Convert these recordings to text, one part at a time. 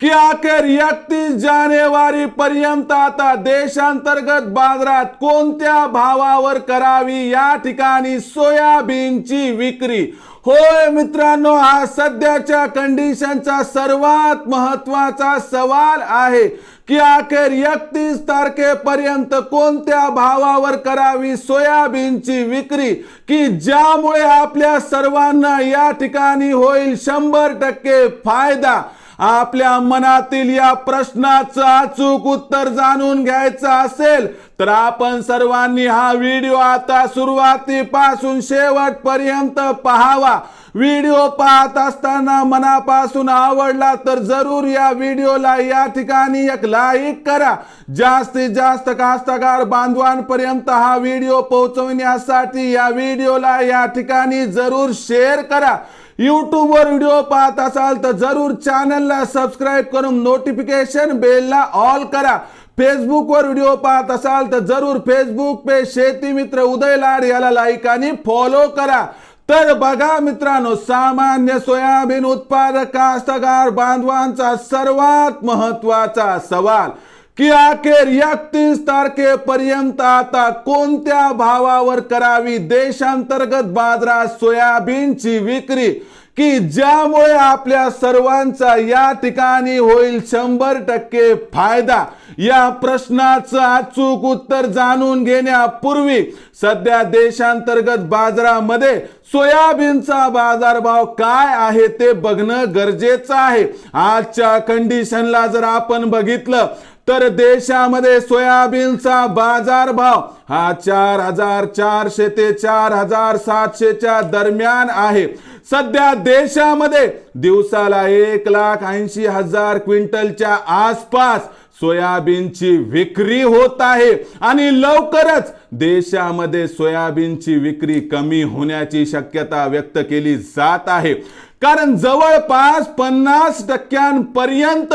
की अखेर एकतीस जानेवारी पर्यंत आता देशांतर्गत बाजारात कोणत्या भावावर करावी या ठिकाणी सोयाबीनची विक्री? होय मित्रांनो हा सध्याच्या कंडिशनचा सर्वात महत्त्वाचा सवाल आहे. की अखेर एकतीस तारखेपर्यंत कोणत्या भावावर करावी सोयाबीनची विक्री? की ज्यामुळे आपल्या सर्वांना या ठिकाणी होईल शंभर टक्के फायदा? आपल्या मनातील या प्रश्नाचं अचूक उत्तर जाणून घ्यायचं असेल तर आपण सर्वांनी हा व्हिडिओ आता सुरुवातीपासून शेवटपर्यंत पहावा. व्हिडिओ पाहत असताना मनापासून आवडला तर जरूर या व्हिडिओला या ठिकाणी एक लाईक करा. जास्तीत जास्त कास्तकार बांधवांपर्यंत हा व्हिडिओ पोहोचवण्यासाठी या व्हिडिओला या ठिकाणी जरूर शेअर करा. यूट्यूबवर व्हिडिओ पाहत असाल तर जरूर चॅनलला सबस्क्राईब करून नोटिफिकेशन बेलला ऑल करा. फेसबुकवर व्हिडिओ पाहत असाल तर जरूर फेसबुक पे शेती मित्र उदय लाड याला लाईक आणि फॉलो करा. तर बघा मित्रांनो सामान्य सोयाबीन उत्पादक कास्तगार बांधवांचा सर्वात महत्त्वाचा सवाल. की अखेर एकतीस तारखेपर्यंत आता कोणत्या भावावर करावी देशांतर्गत बाजारात सोयाबीनची विक्री? की ज्यामुळे आपल्या सर्वांचा या ठिकाणी होईल शंभर टक्के फायदा? या प्रश्नाचं अचूक उत्तर जाणून घेण्यापूर्वी सध्या देशांतर्गत बाजारामध्ये सोयाबीनचा बाजारभाव काय आहे ते बघणं गरजेचं आहे. आजच्या कंडिशनला जर आपण बघितलं तर देशामध्ये सोयाबीनचा बाजारभाव हा चार हजार चारशे ते चार हजार सातशेच्या दरम्यान आहे. सध्या देशामध्ये दिवसाला एक लाख ऐंशी हजार क्विंटलच्या आसपास सोयाबीनची विक्री होत आहे आणि लवकरच देशामध्ये सोयाबीनची विक्री कमी होण्याची शक्यता व्यक्त केली जात आहे. कारण जवळपास पन्नास टक्क्यांपर्यंत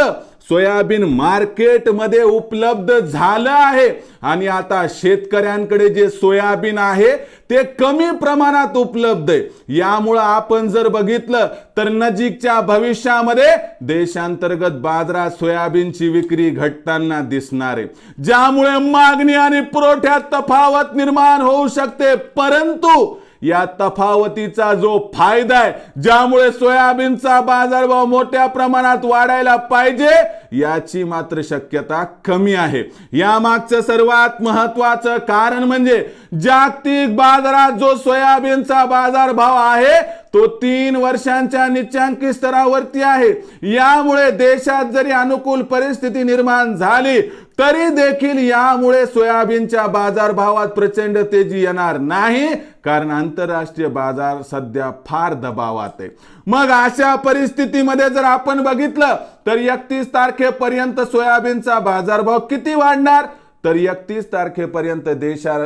सोयाबीन मार्केटमध्ये उपलब्ध झालं आहे. आणि आता शेतकऱ्यांकडे जे सोयाबीन आहे ते कमी प्रमाणात उपलब्ध आहे. यामुळं आपण जर बघितलं तर नजीकच्या भविष्यामध्ये देशांतर्गत बाजारात सोयाबीनची विक्री घटताना दिसणार आहे. ज्यामुळे मागणी आणि पुरवठ्यात तफावत निर्माण होऊ शकते. परंतु या तफावतीचा जो फायदा आहे ज्यामुळे सोयाबीनचा बाजारभाव मोठ्या प्रमाणात वाढायला पाहिजे याची मात्र शक्यता कमी आहे. यामागचं सर्वात महत्वाचं कारण म्हणजे जागतिक बाजारात जो सोयाबीनचा बाजारभाव आहे तो तीन वर्षांच्या निच्चांकी स्तरावरती आहे. यामुळे देशात जरी अनुकूल परिस्थिती निर्माण झाली तरी देखील यामुळे सोयाबीनच्या बाजारभावात प्रचंड तेजी येणार नाही कारण आंतरराष्ट्रीय बाजार सध्या फार दबावात आहे. मग अशा परिस्थितीमध्ये जर आपण बघितलं तर एकतीस तारखेपर्यंत सोयाबीनचा बाजारभाव किती वाढणार? तर एकतीस तारखेपर्यंत देशा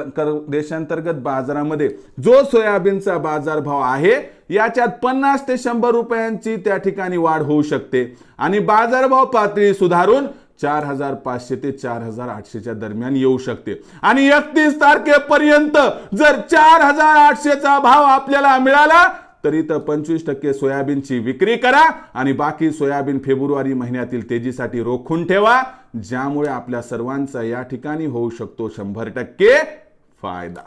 देशांतर्गत बाजारामध्ये जो सोयाबीनचा बाजारभाव आहे याच्यात पन्नास ते शंभर रुपयांची त्या ठिकाणी वाढ होऊ शकते. आणि बाजारभाव पातळी सुधारून चार हजार पाचशे ते चार हजार आठशेच्या दरम्यान येऊ शकते. आणि एकतीस तारखेपर्यंत जर चार हजार आठशेचा भाव आपल्याला मिळाला तर इथं पंचवीस टक्के सोयाबीनची विक्री करा आणि बाकी सोयाबीन फेब्रुवारी महिन्यातील तेजीसाठी रोखून ठेवा ज्यामुळे आपल्या सर्वांचा या ठिकाणी होऊ शकतो शंभर टक्के फायदा.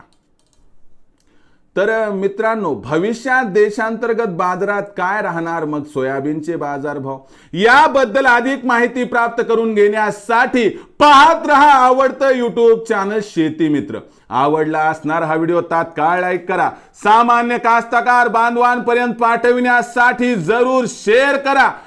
तर मित्रांनो भविष्यात देशांतर्गत बाजारात काय राहणार? मग सोयाबीनचे बाजारभाव. याबद्दल अधिक माहिती प्राप्त करून घेण्यासाठी पाहत रहा आवडतं युट्यूब चॅनल शेती मित्र. आवडला असणार हा व्हिडिओ तात्काळ लाईक करा. सामान्य कास्तकार बांधवांपर्यंत पाठविण्यासाठी जरूर शेअर करा.